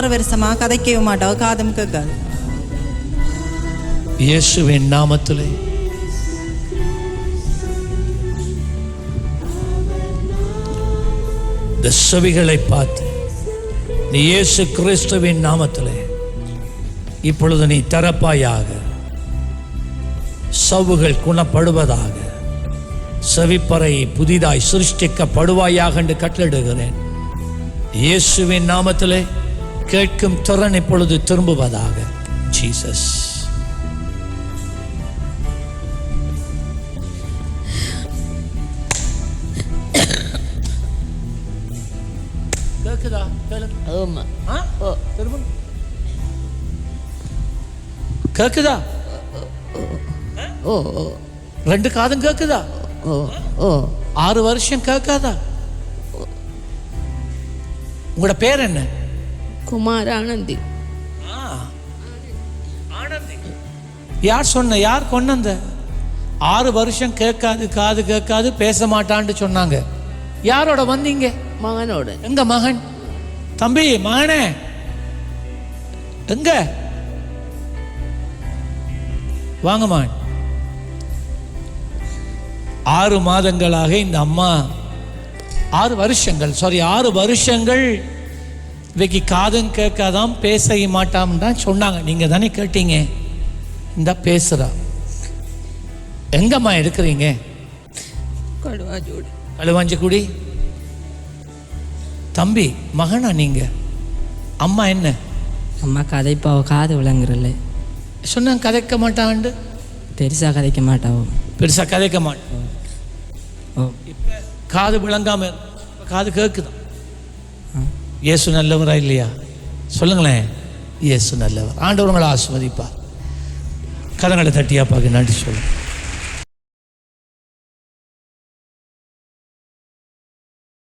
ஆறு வருஷமா கதைக்கவே மாட்டாவ காதும் கேட்காது. இயேசுவின் நாமத்திலே. இந்த செவிகளை பார்த்து நீ இயேசு கிறிஸ்துவின் நாமத்திலே இப்பொழுது நீ தரப்பாயாக சவுகள் குணப்படுவதாக செவிப்பறை புதிதாய் சிருஷ்டிக்கப்படுவாயாக என்று கட்டளிடுகிறேன் இயேசுவின் நாமத்திலே கேட்கும் திறன் இப்பொழுது திரும்புவதாக. ஜீசஸ் கேக்குதா? திரும்ப. கேக்குதா? ஓ ஓ ரெண்டு காதும் கேக்குதா? ஓ ஓ ஆறு வருஷம் கேட்காதா? உங்களோட பேர் என்ன? குமார் ஆனந்தி ஆனந்தி. யார் சொன்ன யார் கொண்டு வந்த ஆறு வருஷம் கேட்காது காது கேட்காது பேச மாட்டான்னு சொன்னாங்க. யாரோட வந்தீங்க? மகனோட. எங்க மகன்? தம்பி மகனே. எங்க? வாங்க மகன். ஆறு மாதங்களாக இந்த அம்மா ஆறு வருஷங்கள் சாரி ஆறு வருஷங்கள் இவைக்கு காதும் கேட்காதாம் பேச மாட்டாம் தான் சொன்னாங்க நீங்க தானே கேட்டீங்க? இந்த பேசுறா. எங்கம்மா இருக்கிறீங்க கடுவாஜோடு களுவாஞ்சிக்குடி தம்பி மகனா நீங்க? அம்மா என்ன? அம்மா கதைப்பாவ காது விளங்குறல்ல. சொன்ன கதைக்க மாட்டான்ண்டு பெருசாக கதைக்க மாட்டாவோ பெருசா கதைக்க மாட்டான் ஓ. காது விளங்காம. இப்ப காது கேக்குதான் இயேசு நல்லவரா இல்லையா? சொல்லுங்களேன். இயேசு நல்லவர். ஆண்டவர் உங்களை ஆஸ்வதிப்பா கதங்களை தட்டியாப்பாக்கு நன்றி சொல்லுங்கள்